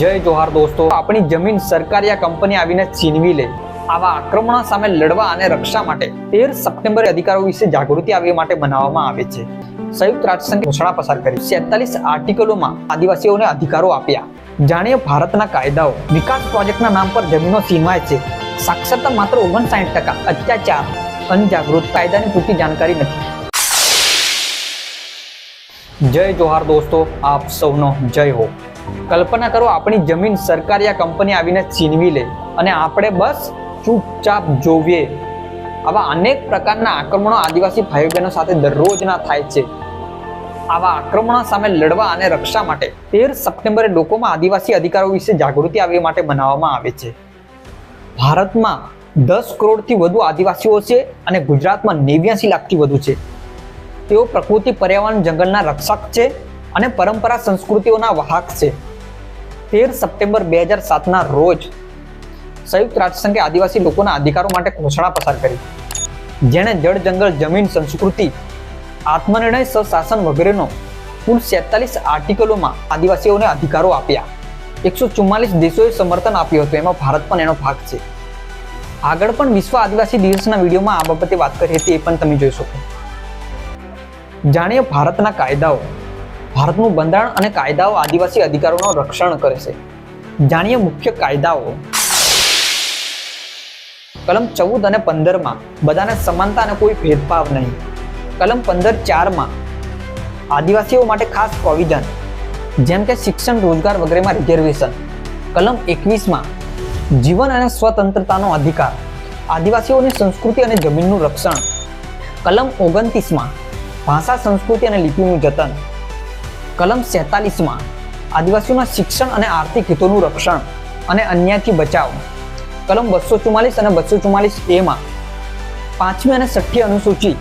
જય જોહાર દોસ્તો. આપણી જમીન સરકારી કંપની આવીને છીનવી લે. આવા આક્રમણો સામે લડવા અને રક્ષા માટે તેર સપ્ટેમ્બરે અધિકારો વિશે જાગૃતિ આવવા માટે બનાવવામાં આવે છે. સંયુક્ત રાષ્ટ્રસંઘે ઘોષણા પસાર કરી. સેતાલીસ આર્ટિકલોમાં આદિવાસીઓને અધિકારો આપ્યા. જાણીએ ભારતના કાયદાઓ. વિકાસ પ્રોજેક્ટના નામ પર જમીનો સીમાય છે. સાક્ષરતા માત્ર ઓગણસાઠ ટકા. અત્યાચાર, અનજાગૃત કાયદાની પૂરતી જાણકારી નથી. જય જોહાર દોસ્તો. આપ સૌનો જય હો. કલ્પના કરો આપણી જમીન સરકારી આ કંપની આવીને છીનવી લે અને આપણે બસ ચૂપચાપ જોવીએ. આવા અનેક પ્રકારના આક્રમણો આદિવાસી ભાઈ બહેનો સાથે દરરોજના થાય છે. આવા આક્રમણો સામે લડવા અને રક્ષા માટે તેર સપ્ટેમ્બરે લોકોમાં આદિવાસી અધિકારો વિશે જાગૃતિ આવી માટે બનાવવામાં આવે છે. ભારતમાં દસ કરોડથી વધુ આદિવાસીઓ છે અને ગુજરાતમાં નેવ્યાસી લાખથી વધુ છે. તેઓ પ્રકૃતિ, પર્યાવરણ, જંગલના રક્ષક છે. અને પરંપરા સંસ્કૃતિઓના વાહક છે. તેર સપ્ટેમ્બર બે હજાર સાતના રોજ સંયુક્ત રાષ્ટ્રસંઘે આદિવાસી લોકોના અધિકારો માટે ઘોષણા પસાર કરી. જેણે જળ જંગલ જમીન સંસ્કૃતિ, આત્મનિર્ણય સશાસન વગેરેનો કુલ સેતાલીસ આર્ટિકલોમાં આદિવાસીઓને અધિકારો આપ્યા. એકસો ચુમ્માલીસ દેશોએ સમર્થન આપ્યું હતું. એમાં ભારત પણ એનો ભાગ છે. આગળ પણ વિશ્વ આદિવાસી દિવસના વિડીયોમાં આ બાબતે વાત કરી હતી એ પણ તમે જોઈ શકો. જાણીએ ભારતના કાયદાઓ. ભારતનું બંધારણ અને કાયદાઓ આદિવાસી અધિકારોનું રક્ષણ કરે છે. જાણીએ મુખ્ય કાયદાઓ. કલમ ચૌદ અને પંદરમાં બધાને સમાનતા અને કોઈ ભેદભાવ નહીં. કલમ પંદર ચારમાં આદિવાસીઓ માટે ખાસ પ્રોવિઝન જેમ કે શિક્ષણ, રોજગાર વગેરેમાં રિઝર્વેશન કલમ એકવીસમાં જીવન અને સ્વતંત્રતાનો અધિકાર, આદિવાસીઓની સંસ્કૃતિ અને જમીનનું રક્ષણ. કલમ ઓગણત્રીસમાં ભાષા, સંસ્કૃતિ અને લિપિનું જતન કલમ સેતાલીસમાં આદિવાસીઓના શિક્ષણ અને આર્થિક હિતોનું રક્ષણ અને અન્યાયથી બચાવ. કલમ બસો ચુમ્માલીસ અને બસો ચુમ્માલીસ એમાં પાંચમી અને છઠ્ઠી અનુસૂચિ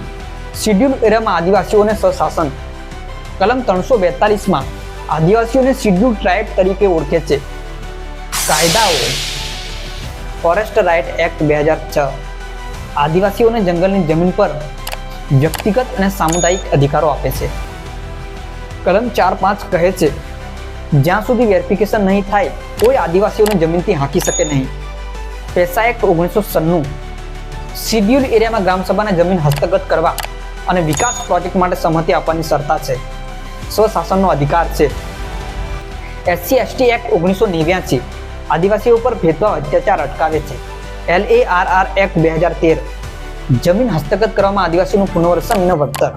શિડ્યુલ એરિયામાં આદિવાસીઓને સશાસન. કલમ ત્રણસો બેતાલીસમાં આદિવાસીઓને શિડ્યુલ ટ્રાઇબ તરીકે ઓળખે છે. કાયદાઓ ફોરેસ્ટ રાઇટ એક્ટ બે હજાર છ. આદિવાસીઓને જંગલની જમીન પર વ્યક્તિગત અને સામુદાયિક અધિકારો આપે છે. કલમ ચાર પાંચ કહે છે, જ્યાં સુધી વેરિફિકેશન નહીં થાય, કોઈ આદિવાસીઓને જમીનથી હાંકી શકે નહીં. પેસા એક્ટ ઓગણીસો સન્નું શિડ્યુલ એરિયામાં ગ્રામસભાને જમીન હસ્તગત કરવા અને વિકાસ પ્રોજેક્ટ માટે સંમતિ આપવાની શરતા છે. સ્વશાસનનો અધિકાર છે. એસસી એસટી એક્ટ ઓગણીસો નેવ્યાસી આદિવાસીઓ પર ભેદભાવ અત્યાચાર અટકાવે છે. L A R R act બે હજાર તેર જમીન હસ્તગત કરવામાં આદિવાસીનું પુનર્વસન ન વળતર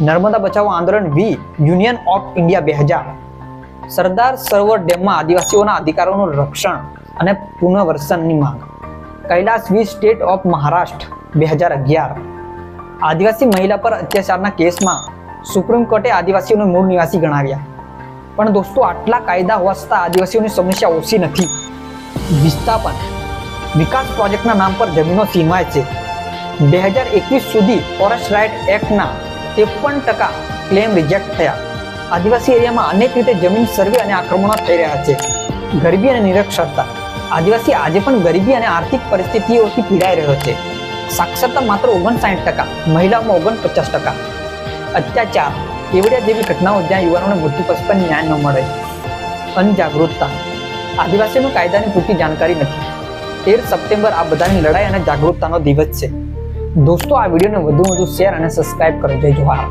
નર્મદા બચાવો આંદોલન વી, યુનિયન ઓફ ઇન્ડિયા બે હજાર. સરદાર સરોવર ડેમમાં આદિવાસીઓના અધિકારોનું રક્ષણ અને પુનઃવર્સનની માંગ. Kailas V, state of Maharashtra, બે હજાર અગિયાર. આદિવાસી મહિલા પર અત્યાચારના કેસમાં સુપ્રીમ કોર્ટે આદિવાસીઓને મૂળ નિવાસી ગણાવ્યા. પણ દોસ્તો, આટલા કાયદા હોવા છતાં આદિવાસીઓની સમસ્યા ઓછી નથી. વિસ્થાપન. વિકાસ પ્રોજેક્ટના નામ પર જમીનો સીમાય છે. બે હજાર એકવીસ સુધી ફોરેસ્ટ રાઇટ એક્ટના ત્રેપન ટકા ક્લેમ રિજેક્ટ થયા. આદિવાસી એરિયામાં અનેક રીતે જમીન સર્વે અને આક્રમણો થઈ રહ્યા છે. ગરીબી અને નિરક્ષરતા. આદિવાસી આજે પણ ગરીબી અને આર્થિક પરિસ્થિતિઓથી પીડાઈ રહ્યો છે. સાક્ષરતા માત્ર ઓગણસાઠ ટકા, મહિલાઓમાં ઓગણપચાસ ટકા. અત્યાચાર, કેવડિયા જેવી ઘટનાઓ જ્યાં યુવાનોને મૃત્યુ પછી પણ ન્યાય ન મળે. અનજાગૃતતા. આદિવાસીઓનું કાયદાની પૂરતી જાણકારી નથી. તેર સપ્ટેમ્બર આ બધાની લડાઈ અને જાગૃતતાનો દિવસ છે. દોસ્તો આ વિડીયોને વધુ વધુ શેર અને સબસ્ક્રાઇબ કરો જય જોહાર.